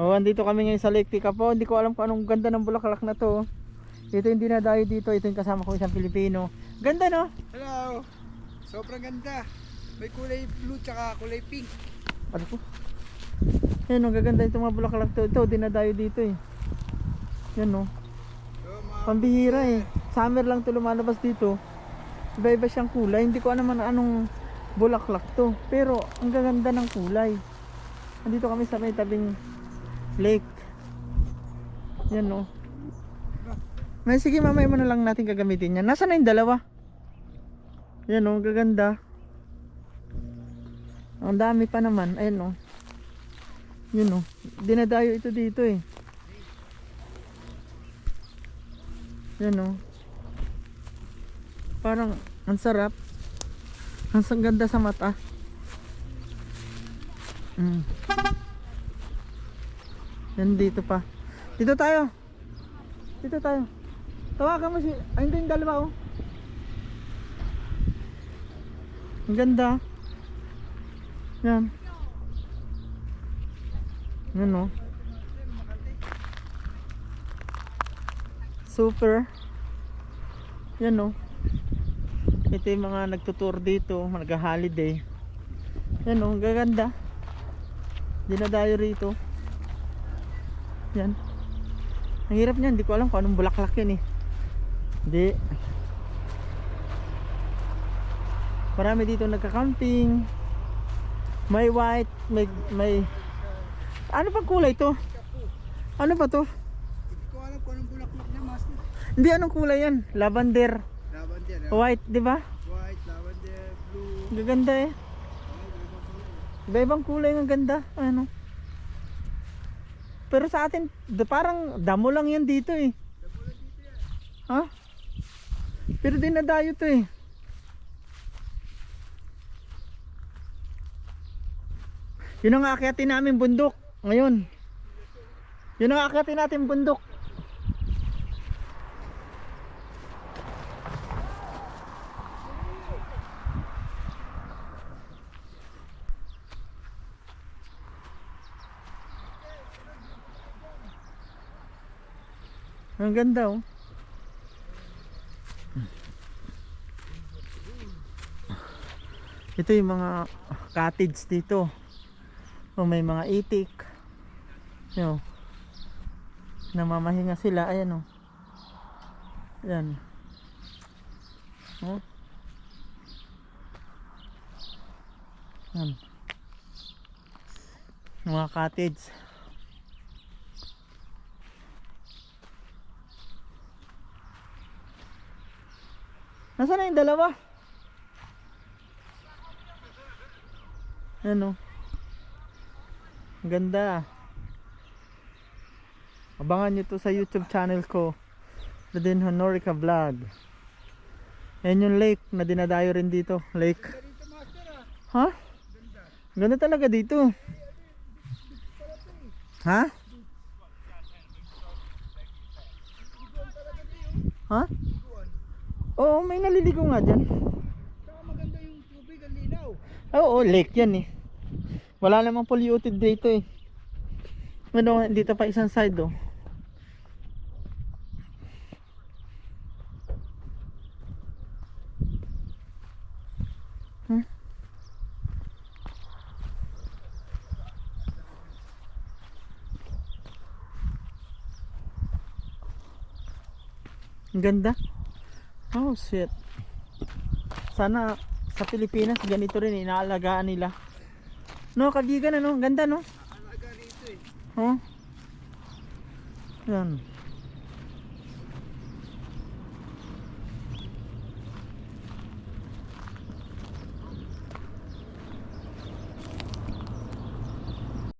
Oh, andito kami ngayon sa Lake Tikapo. Hindi ko alam kung anong ganda ng bulaklak na to. Ito yung dinadayo dito. Ito yung kasama ko isang Pilipino. Ganda no? Hello! Sobrang ganda. May kulay blue tsaka kulay pink. Ano po? Yan, ang gaganda itong mga bulaklak to. Ito, dinadayo dito eh. Yan no. Pambihira eh. Summer lang to lumalabas dito. Iba-iba siyang kulay. Hindi ko alam naman anong bulaklak to. Pero ang gaganda ng kulay. Andito kami sa may tabing lake. Yan no. May sige mamaya mo na lang natin gagamitin yan. Nasaan na yung dalawa? Yan no, gaganda. Ang dami pa naman. Ayan no. Yun no. Dinadayo ito dito eh. Yan o. Parang ang sarap. Ang ganda sa mata. Mm. Yan dito pa. Dito tayo. Dito tayo. Tawagan mo si... Ay, hindi yung dalawa oh. Ang ganda. Yan. Yan oh. Super. Yan no. Ito yung mga nagtutour dito, nag-holiday. Yan no, ang gaganda. Dinadayo rito. Yan. Ang hirap niyan, hindi ko alam kung anong bulaklak yan eh. Hindi. Marami dito nagka-camping. May white, may may Ano pang kulay to? Ano pa to? Hindi ko alam kung anong bulaklak niya, master. Hindi anong kulay yan? Lavender, Lavender, ah. white, 'di ba? white, lavender, blue. Gaganda eh. Iba-ibang kulay ang ganda. Ano? Pero sa atin, parang damo lang yan dito eh. Ha? Pero dinadayo to eh. Yun ang aakyatin namin bundok ngayon. Yun ang aakyatin natin bundok. Ang ganda oh. Ito yung mga cottage dito. O may mga itik. Yo. Namamahinga sila. Ayan oh. Ayan. Oh. Ayan. Mga cottage. Nasaan na yung dalawa? Ano? Ganda. Abangan nyo to sa YouTube channel ko. Radin Honorica Vlog. Yan yung lake na dinadayo rin dito. Lake. Ha? Ganda talaga dito. Ha? Ha? Oo, may naliligo nga dyan. Saka maganda yung tubig, ang linaw. Oo, lake yan eh. Wala namang polluted dito eh. Ano, dito pa isang side oh. Ang ganda. Oh shit. Sana sa Pilipinas ganito rin inaalagaan nila. No, kabigan ano, ganda no. Alaga rito eh. Oh. Yan.